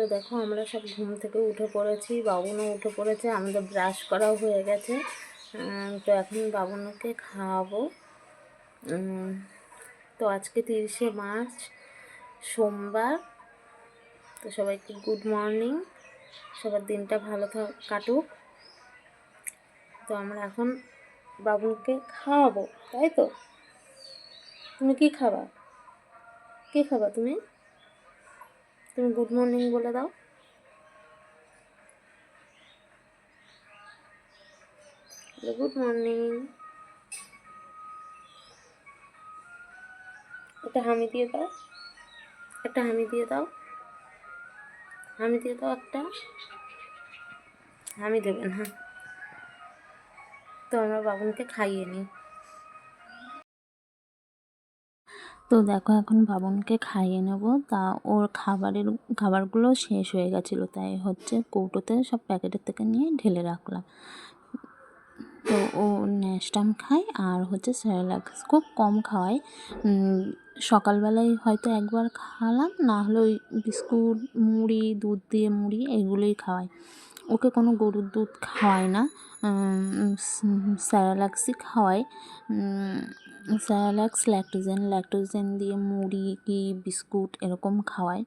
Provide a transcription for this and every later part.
তো দেখো আমরা সব ঘুম থেকে উঠে পড়েছি, বাবুনও উঠে পড়েছে, আমাদের ব্রাশ করাও হয়ে গেছে। তো এখন বাবুনকে খাওয়াবো। তো আজকে তিরিশে মার্চ, সোমবার। তো সবাইকে গুড মর্নিং সবার দিনটা ভালো কাটুক। তো আমরা এখন বাবুকে খাওয়াবো, তাই তো? তুমি কি খাবা? কি খাবা তুমি? তুমি গুড মর্নিং বলে দাও। গুড মর্নিং একটা হামি দিয়ে দাও। একটা হামি দিয়ে দাও। হামি দিয়ে দাও একটা। হামি দেবেন হ্যাঁ তো আমরা বাবুনকে খাইয়ে নিই তো দেখো এখন বাবনকে খাইয়ে নেব। তা ওর খাবারের, খাবারগুলো শেষ হয়ে গেছিল, তাই হচ্ছে কৌটোতে সব প্যাকেটের থেকে নিয়ে ঢেলে রাখলাম। তো ও ন্যাস্টাম খায় আর হচ্ছে স্যারেলাক্স খুব কম খাওয়ায়। সকালবেলায় হয়তো একবার খাওয়ালাম না হলে ওই বিস্কুট, মুড়ি, দুধ দিয়ে মুড়ি, এগুলোই খাওয়াই ওকে কোনো গরুর দুধ খাওয়ায় না স্যারালাক্সই খাওয়ায়। স্যারালাক্স ল্যাক্টোজেন ল্যাক্টোজেন দিয়ে মুড়ি কি বিস্কুট এরকম খাওয়ায়।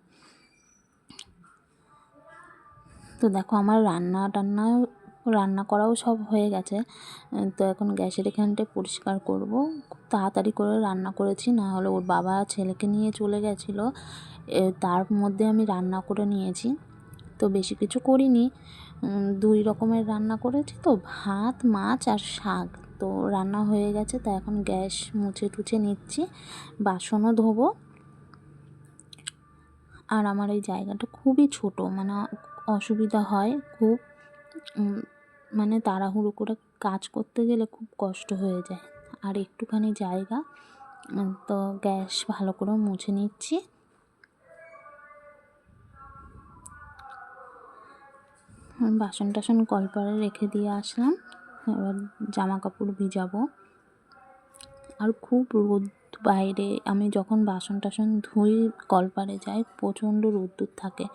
তো দেখো আমার রান্না টান্না, রান্না করাও সব হয়ে গেছে। তো এখন গ্যাসের এখানটা পরিষ্কার করব। খুব তাড়াতাড়ি করে রান্না করেছি, না হলে ওর বাবা ছেলেকে নিয়ে চলে গেছিল। তার মধ্যে আমি রান্না করে নিয়েছি। তো বেশি কিছু করিনি। দুই রকমের রান্না করেছি তো, ভাত, মাছ আর শাক। তো রান্না হয়ে গেছে, তো এখন গ্যাস মুছে টুছে নিচ্ছি, বাসনও ধোবো। আর আমার এই জায়গাটা খুবই ছোট মানে অসুবিধা হয় খুব। মানে তাড়াহুড়ো করে কাজ করতে গেলে খুব কষ্ট হয়ে যায়। আর একটুখানি জায়গা, তো গ্যাস ভালো করে মুছে নিচ্ছি। বাসন টাসন কলপারে রেখে দিয়ে আসলাম। এবার জামা কাপড় ভিজাবো। আর খুব রোদ বাইরে। আমি যখন বাসন টাসন ধুই, কলপারে যাই, প্রচণ্ড রোদ্দুর থাকে।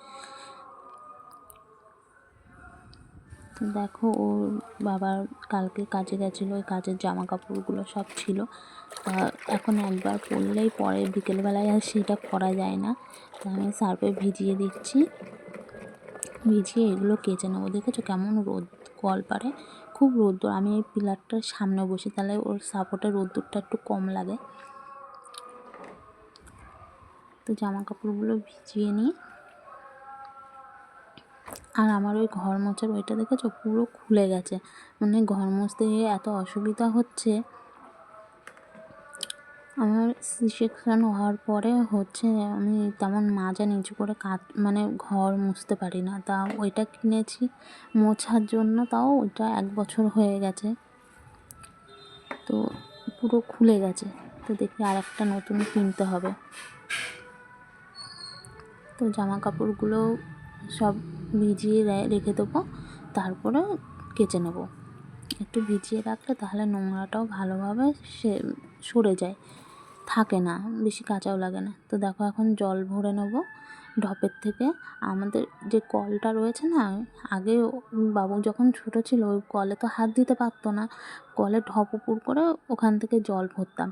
দেখো, ওর বাবার কালকে কাজে গেছিল, ওই কাজের জামা কাপড়গুলো সব ছিল। এখন একবার পরলেই পরে বিকেলবেলায় আর সেটা পরা যায় না। তা আমি সার্ফে ভিজিয়ে দিচ্ছি। ভিজিয়ে এগুলো কেচে নেব। দেখেছ কেমন রোদ কল পারে খুব রোদ্দুর। আমি এই পিলারটার সামনে বসি, তাহলে ওর সাপোর্টে রোদ্দুরটা একটু কম লাগে। তো জামা কাপড়গুলো ভিজিয়ে নিই। আর আমার ওই ঘর মোছার ওইটা, দেখেছ? পুরো খুলে গেছে। মানে ঘর মুছতে গিয়ে এত অসুবিধা হচ্ছে। আমার সেকশন হওয়ার পরে হচ্ছে আমি তেমন মাজা নিচু করে কাট মানে ঘর মুছতে পারি না। তা ওইটা কিনেছি, মোছার জন্য তাও ওইটা এক বছর হয়ে গেছে। তো পুরো খুলে গেছে। তো দেখি আর একটা নতুন কিনতে হবে। তো জামা কাপড়গুলো সব ভিজিয়ে রেখে দেবো, তারপরে কেচে নেব। একটু ভিজিয়ে রাখলে তাহলে নোংরাটাও ভালোভাবে সে, সরে যায়। থাকে না, বেশি কাঁচাও লাগে না। তো দেখো এখন জল ভরে নেব ঢপের থেকে। আমাদের যে কলটা রয়েছে না, আগে বাবু যখন ছোটো ছিল, ওই কলে তো হাত দিতে পারতো না। কলে ঢপ উপর করে ওখান থেকে জল ভরতাম।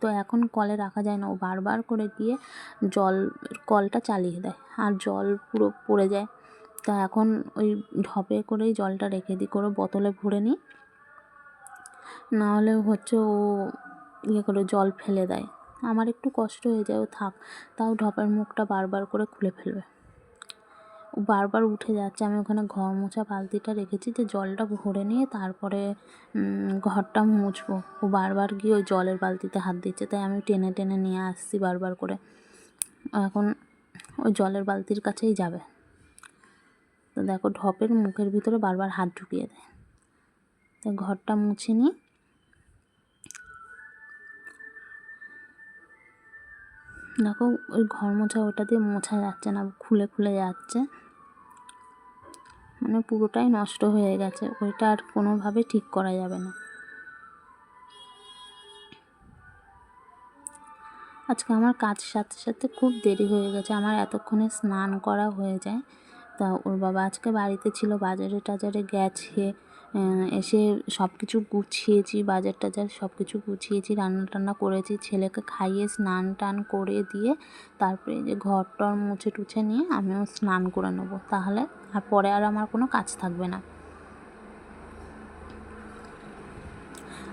তো এখন কলে রাখা যায় না, ও বারবার করে গিয়ে জল, কলটা চালিয়ে দেয় আর জল পুরো পড়ে যায়। তা এখন ওই ঢপে করেই জলটা রেখে দিই, করে বোতলে ভরে নিই। নাহলে হচ্ছে ও ইয়ে করে জল ফেলে দেয়। আমার একটু কষ্ট হয়ে যায়, ও থাক। তাও ঢপের মুখটা বারবার করে খুলে ফেলবে। ও বারবার উঠে যাচ্ছে। আমি ওখানে ঘর মোছা বালতিটা রেখেছি যে জলটা ভরে নিয়ে তারপরে ঘরটা মুছবো। ও বারবার গিয়ে ওই জলের বালতিতে হাত দিচ্ছে। তাই আমি টেনে টেনে নিয়ে আসছি বারবার করে। এখন ওই জলের বালতির কাছেই যাবে। তো দেখো ঢপের মুখের ভিতরে বারবার হাত ঢুকিয়ে দেয়। তো ঘরটা মুছে নিই দেখো, ওই ঘর মোছা ওটা দিয়ে মোছা যাচ্ছে না, খুলে খুলে যাচ্ছে। মানে পুরোটাই নষ্ট হয়ে গেছে, ওইটা আর কোনোভাবে ঠিক করা যাবে না। আজকে আমার কাজ সাথে সাথে খুব দেরি হয়ে গেছে, আমার এতক্ষণে স্নান করা হয়ে যায়। তা ওর বাবা আজকে বাড়িতে ছিল, বাজারে টাজারে গেছে এসে সব কিছু গুছিয়েছি, বাজার টাজার সব কিছু গুছিয়েছি রান্না টান্না করেছি, ছেলেকে খাইয়ে স্নান টান করে দিয়ে তারপরে যে ঘর টর মুছে টুছে নিয়ে আমিও স্নান করে নেব। তাহলে আর পরে আর আমার কোনো কাজ থাকবে না।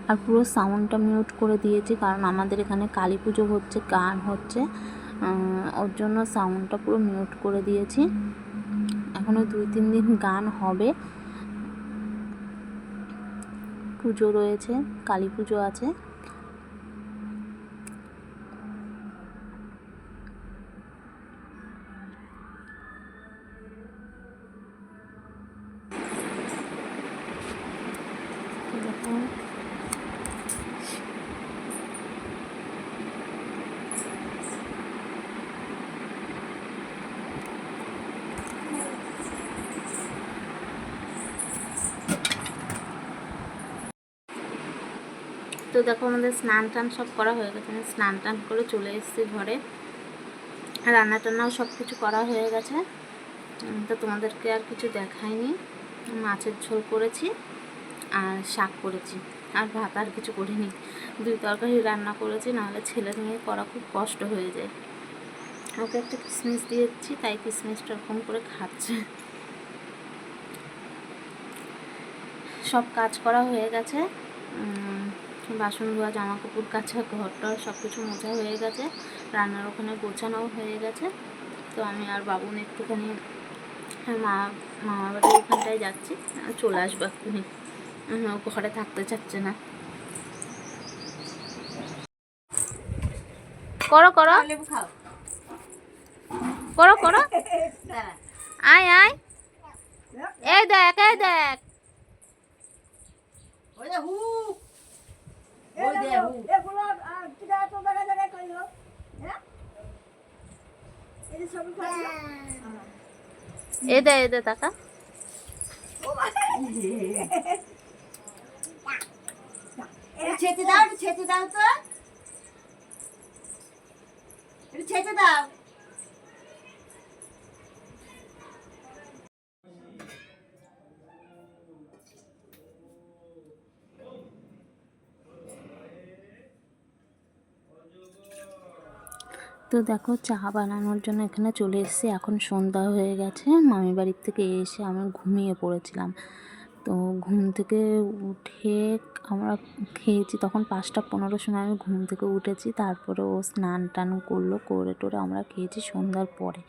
আর পুরো সাউন্ডটা মিউট করে দিয়েছি, কারণ আমাদের এখানে কালী পুজো হচ্ছে, গান হচ্ছে ওর জন্য সাউন্ডটা পুরো মিউট করে দিয়েছি। এখনও দুই তিন দিন গান হবে। পুজো রয়েছে কালী পুজো আছে দেখুন তো দেখো আমাদের স্নান টান সব করা হয়ে গেছে। আমি স্নান টান করে চলে এসেছি ঘরে। রান্না টান্নাও সব কিছু করা হয়ে গেছে। তো তোমাদেরকে আর কিছু দেখাইনি। মাছের ঝোল করেছি আর শাক করেছি। আর ভাত আর কিছু করিনি। দুই তরকারি রান্না করেছি, নাহলে ছেলে নিয়ে করা খুব কষ্ট হয়ে যায়। ওকে একটা কিশমিশ দিয়েছি, তাই কিসমিসটা ওরকম করে খাচ্ছে। সব কাজ করা হয়ে গেছে। বাসন ধোয়া জামা কাপড় কাচা ঘরটার সব কিছু মোছা হয়ে গেছে। রান্নার ওখানে গোছানোও হয়ে গেছে। তো আমি আর বাবুন একটুখানি মা মামা বাড়ির ওখানটায় যাচ্ছি। চলে আসব এক্ষুনি। ঘরে থাকতে চাচ্ছে না। করো করো। করো করো। আয় আয়। এই দেখ এই দেখ। হু। ওই যে হু এগুলো আহ, কিনা তো জায়গায় জায়গায় করিল হ্যাঁ এই সব খাইল এ দে এ দে টাকা একটু ছেঁচে দাও একটু ছেঁচে দাও তো তো দেখো চা বানানোর জন্য এখানে চলে এসেছি। এখন সন্ধ্যা হয়ে গেছে। মামি বাড়ির থেকে এসে আমি ঘুমিয়ে পড়েছিলাম। তো ঘুম থেকে উঠে আমরা খেয়েছি। তখন পাঁচটা পনেরো সময় আমি ঘুম থেকে উঠেছি। তারপরে ও স্নান টান করল, করে টোরে আমরা খেয়েছি সন্ধ্যার পরে।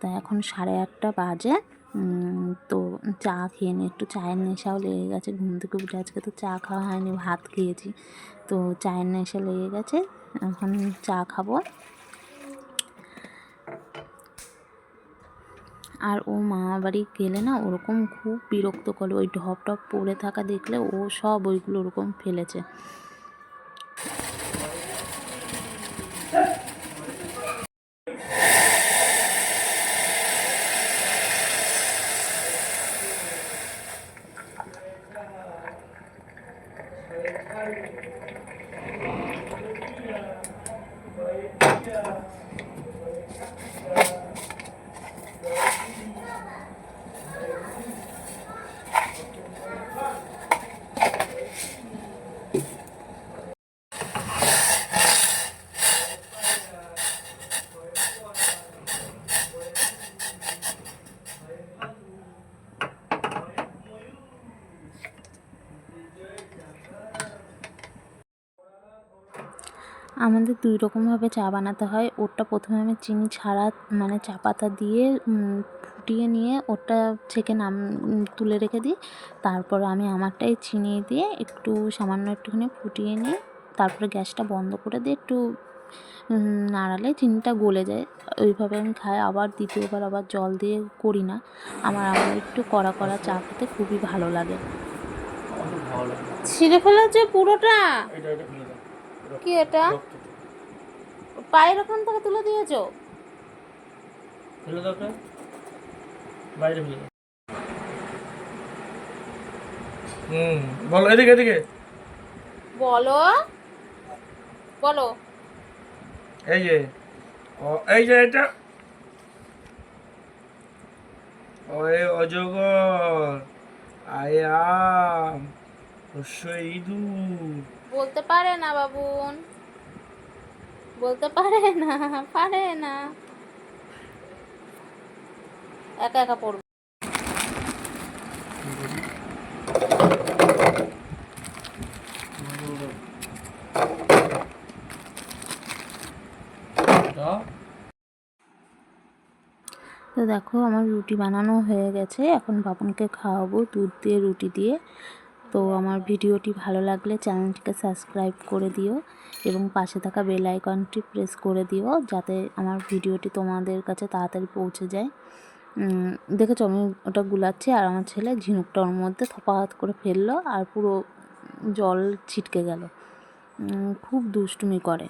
তা এখন সাড়ে আটটা বাজে। তো চা খেয়ে নিই একটু চায়ের নেশাও লেগে গেছে ঘুম থেকে উঠে। আজকে তো চা খাওয়া হয়নি, ভাত খেয়েছি। তো চায়ের নেশা লেগে গেছে। এখন চা খাব। আর ও মামা বাড়ি গেলে না ওরকম খুব বিরক্ত করে, ওই ঢপ টপ পড়ে থাকা দেখলে ও সব ওইগুলো ওরকম ফেলেছে। আমাদের দুই রকমভাবে চা বানাতে হয়। ওরটা প্রথমে আমি চিনি ছাড়া মানে চা পাতা দিয়ে ফুটিয়ে নিয়ে ওটা ছেঁকে নাম তুলে রেখে দিই। তারপর আমি আমারটাই চিনি দিয়ে একটু সামান্য একটুখানি ফুটিয়ে নিয়ে তারপরে গ্যাসটা বন্ধ করে দিয়ে একটু নাড়ালে চিনিটা গলে যায়। ওইভাবে আমি খাই। আবার দ্বিতীয়বার আবার জল দিয়ে করি না। আমার আবার একটু কড়া কড়া চা খেতে খুবই ভালো লাগে। ছিঁড়ে ফেলেছে পুরোটা? কি এটা। পায়ের ওখান থেকে তুলে দিয়েছ? ফেলে দাও বাইরে ফেলে দাও। হুম বলো এদিকে এদিকে। বলো। বলো। এই যে ও এই যে এটা। ওই অজগর। আয়াম অশ্ব ইঁদুর। বলতে পারে না বাবুন। বলতে পারে না পারে না। একা একা পড়বে। তো দেখো, আমার রুটি বানানো হয়ে গেছে। এখন বাবনকে খাওয়াবো দুধ দিয়ে, রুটি দিয়ে। তো আমার ভিডিওটি ভালো লাগলে চ্যানেলটিকে সাবস্ক্রাইব করে দিও এবং পাশে থাকা বেল আইকনটি প্রেস করে দিও যাতে আমার ভিডিওটি তোমাদের কাছে তাড়াতাড়ি পৌঁছে যায়। দেখেছ আমি ওটা গুলাচ্ছি আর আমার ছেলে ঝিনুকটা ওর মধ্যে থপাহাত করে ফেলল আর পুরো জল ছিটকে গেল। খুব দুষ্টুমি করে।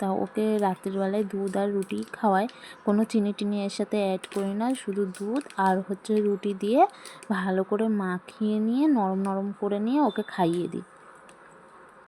তা ওকে রাত্রিবেলায় দুধ আর রুটি খাওয়াই কোনো চিনি টিনি এর সাথে অ্যাড করি না, শুধু দুধ আর হচ্ছে রুটি দিয়ে ভালো করে মাখিয়ে নিয়ে, নরম নরম করে নিয়ে ওকে খাইয়ে দিই।